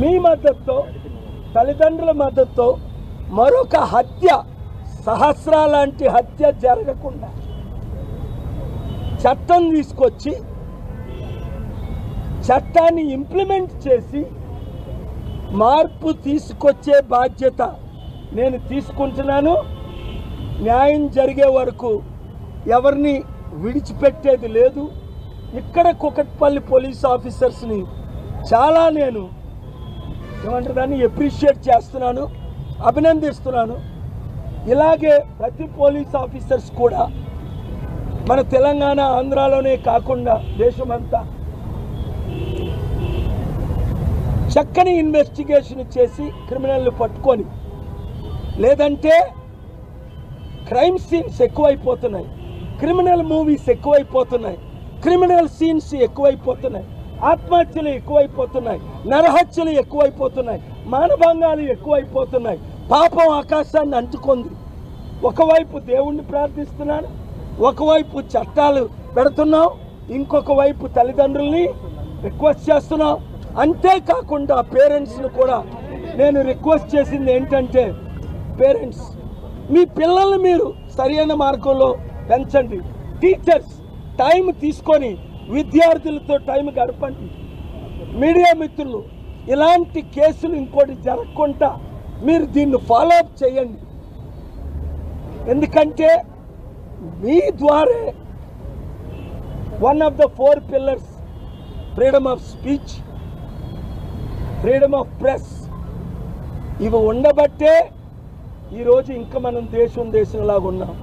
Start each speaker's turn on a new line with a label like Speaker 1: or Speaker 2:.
Speaker 1: మీ మద్దతుతో తల్లిదండ్రుల మద్దతుతో మరొక హత్య సహస్ర లాంటి హత్య జరగకుండా చట్టం తీసుకొచ్చి చట్టాన్ని ఇంప్లిమెంట్ చేసి మార్పు తీసుకొచ్చే బాధ్యత నేను తీసుకుంటున్నాను. న్యాయం జరిగే వరకు ఎవరిని విడిచిపెట్టేది లేదు. ఇక్కడ కుకట్పల్లి పోలీస్ ఆఫీసర్స్ని చాలా నేను ఏమంటారు? దాన్ని ఎప్రిషియేట్ చేస్తున్నాను అభినందిస్తున్నాను. ఇలాగే ప్రతి పోలీస్ ఆఫీసర్స్ కూడా మన తెలంగాణ ఆంధ్రాలోనే కాకుండా దేశమంతా చక్కని ఇన్వెస్టిగేషన్ చేసి క్రిమినల్ని పట్టుకొని లేదంటే క్రైమ్ సీన్స్ ఎక్కువైపోతున్నాయి. క్రిమినల్ మూవీస్ ఎక్కువైపోతున్నాయి. క్రిమినల్ సీన్స్ ఎక్కువైపోతున్నాయి. ఆత్మహత్యలు ఎక్కువైపోతున్నాయి నరహత్యలు ఎక్కువైపోతున్నాయి మానభంగాలు ఎక్కువైపోతున్నాయి. పాపం ఆకాశాన్ని అంటుకుంది. ఒకవైపు దేవుణ్ణి ప్రార్థిస్తున్నాను ఒకవైపు చట్టాలు పెడుతున్నాం ఇంకొక వైపు తల్లిదండ్రుల్ని రిక్వెస్ట్ చేస్తున్నాం అంతేకాకుండా పేరెంట్స్ను కూడా నేను రిక్వెస్ట్ చేసింది ఏంటంటే పేరెంట్స్ మీ పిల్లల్ని మీరు సరైన మార్గంలో పెంచండి. టీచర్స్ టైం తీసుకొని విద్యార్థులతో టైం గడపండి. మీడియా మిత్రులు ఇలాంటి కేసులు ఇంకోటి జరగకుండా మీరు దీన్ని ఫాలో అప్ చేయండి. ఎందుకంటే మీ ద్వారా one of the four pillars freedom of speech freedom of press ఇవి ఉండబట్టే ఈరోజు ఇంకా మనం దేశం దేశంలాగా ఉన్నాం.